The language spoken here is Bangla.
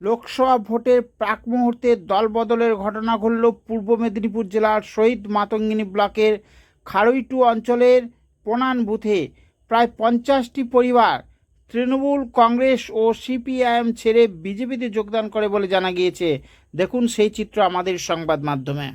লোকসভা ভোটের প্রাক মুহূর্তে দলবদলের ঘটনা ঘটল পূর্ব মেদিনীপুর জেলার শহীদ মাতঙ্গিনী ব্লকের খারুইটু অঞ্চলের পোনান বুথে প্রায় পঞ্চাশটি পরিবার তৃণমূল কংগ্রেস ও সিপিআইএম ছেড়ে বিজেপিতে যোগদান করে বলে জানা গিয়েছে। দেখুন সেই চিত্র আমাদের সংবাদ মাধ্যমে।